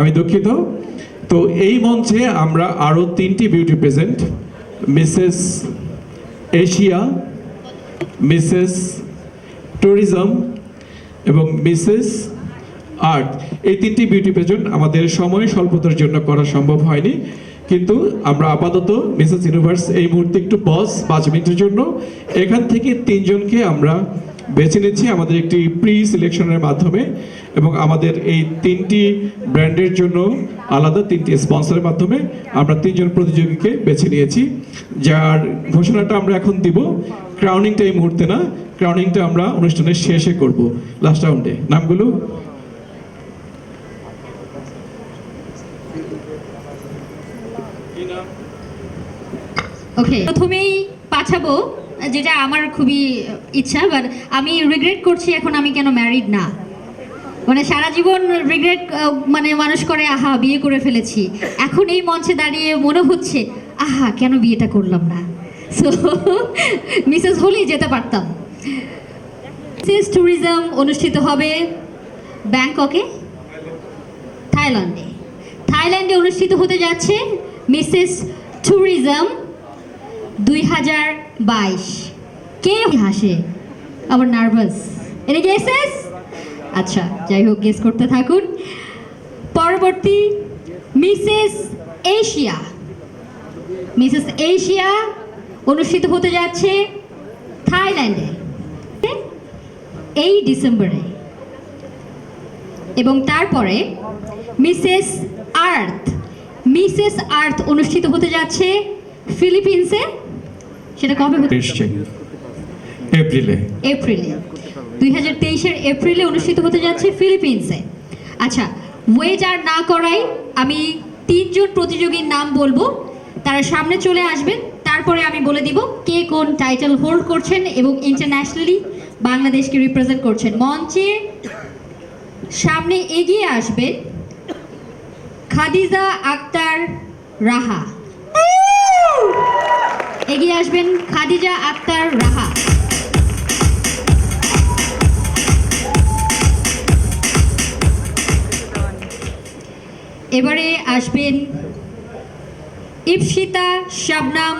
আমি দুঃখিত। তো এই মঞ্চে আমরা আরও তিনটি beauty present Mrs Asia Mrs tourism এবং মিসেস আর্ট এই তিনটি বিউটি প্রেজেন্ট আমাদের সময় স্বল্পতার জন্য করা সম্ভব হয়নি, কিন্তু আমরা আপাতত মিসেস ইউনিভার্স এই মুহূর্তে একটু পজ পাঁচ মিনিটের জন্য। এখান থেকে তিনজনকে আমরা বেছে নিচ্ছি আমাদের একটি প্রি সিলেকশনের মাধ্যমে এবং আমাদের এই তিনটি ব্র্যান্ডের জন্য আলাদা তিনটি স্পন্সরের মাধ্যমে আমরা তিনজন প্রতিযোগীকে বেছে নিয়েছি, যার ঘোষণাটা আমরা এখন দিব। ক্রাউনিংটা এই মুহূর্তে না ক্রাউনিংটা আমরা অনুষ্ঠানের শেষে করব। লাস্ট রাউন্ডে নামগুলো? প্রথমেই পাঠাবো যেটা আমার খুবই ইচ্ছা বাট আমি রিগ্রেট করছি এখন আমি কেন ম্যারিড না। মানে সারা জীবন রিগ্রেট মানে মানুষ করে, আহা, বিয়ে করে ফেলেছি। এখন এই মঞ্চে দাঁড়িয়ে মনে হচ্ছে, আহা, কেন বিয়েটা করলাম না? সো মিসেস হলেই যেতে পারতাম। মিসেস ট্যুরিজম অনুষ্ঠিত হবে ব্যাংককে, থাইল্যান্ডে। থাইল্যান্ডে অনুষ্ঠিত হতে যাচ্ছে মিসেস ট্যুরিজম দুই হাজার বাইশ। কে হাসে? আবার নার্ভাস এটা গেসেস আচ্ছা যাই হোক গেস করতে থাকুন। পরবর্তী, মিসেস এশিয়া। মিসেস এশিয়া অনুষ্ঠিত হতে যাচ্ছে থাইল্যান্ডে। এই ডিসেম্বরে। এবং তারপরে, মিসেস আর্থ। মিসেস আর্থ অনুষ্ঠিত হতে যাচ্ছে ফিলিপিন্সে। সেটা কবে এসছে এপ্রিলে। এপ্রিলে। দুই হাজার তেইশের এপ্রিলে অনুষ্ঠিত হতে যাচ্ছে ফিলিপিন্সে। আচ্ছা ওয়েট আর না করাই আমি তিনজন প্রতিযোগীর নাম বলব। তারা সামনে চলে আসবেন তারপরে আমি বলে দিব কে কোন টাইটেল হোল্ড করছেন এবং ইন্টারন্যাশনালি বাংলাদেশকে রিপ্রেজেন্ট করছেন। মঞ্চে সামনে এগিয়ে আসবেন খাদিজা আক্তার রাহা। এগিয়ে আসবেন খাদিজা আক্তার রাহা। এবারে আসবেন ইপসিতা শাবনাম।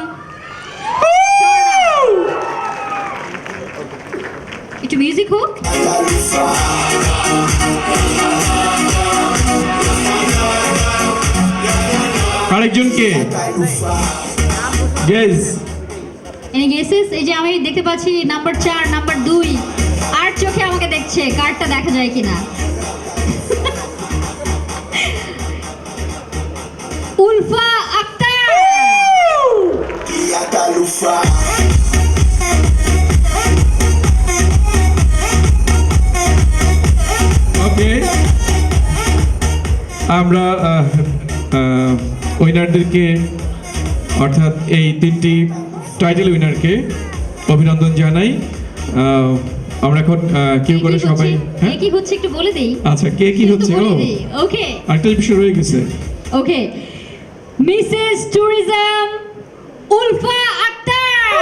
একটু মিউজিক হোক। আরেকজনকে। গেস এনে গেসেস এই যে আমি দেখতে পাচ্ছি নাম্বার চার নাম্বার দুই। আর চোখে আমাকে দেখছে কার্ডটা দেখা যায় কিনা? উলফা আক্তার! Ia Talufa. ওকে আমরা উইনারদেরকে অর্থাৎ এই তিনটি টাইটেল উইনারকে অভিনন্দন জানাই। আমরা এখন করে সবাই হ্যাঁ? কি হচ্ছে একটু বলে দেই। আচ্ছা কে কি হচ্ছে? ও। ওকে আরেকটা বিষয় রয়ে গেছে। Okay Mrs tourism Ulfa Akter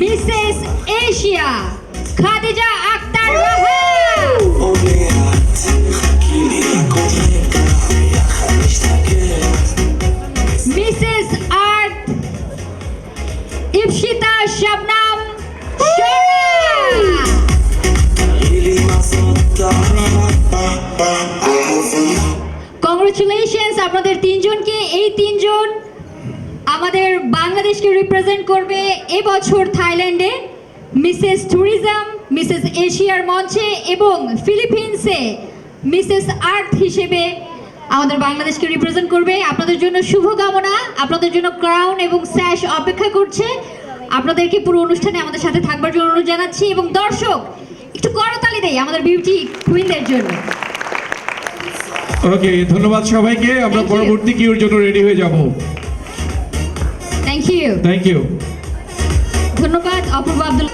Mrs Asia Khadija তিনজন আমাদের বাংলাদেশকে রিপ্রেজেন্ট করবে এবছর থাইল্যান্ডে মিসেস ট্যুরিজম মিসেস এশিয়ার মঞ্চে এবং ফিলিপিন্সে মিসেস আর্থ হিসেবে আমাদের বাংলাদেশকে রিপ্রেজেন্ট করবে। আপনাদের জন্য শুভকামনা, আপনাদের জন্য ক্রাউন এবং স্যাশ অপেক্ষা করছে। আপনাদেরকে পুরো অনুষ্ঠানে আমাদের সাথে থাকবার জন্য অনুরোধ জানাচ্ছি এবং দর্শক, একটু করতালি দেয় আমাদের বিউটি কুইনদের জন্য। ওকে ধন্যবাদ সবাইকে। আমরা. পরবর্তী কিউর জন্য রেডি হয়ে যাব। থ্যাংক ইউ থ্যাংক ইউ ধন্যবাদ অপূর্ব আব্দুল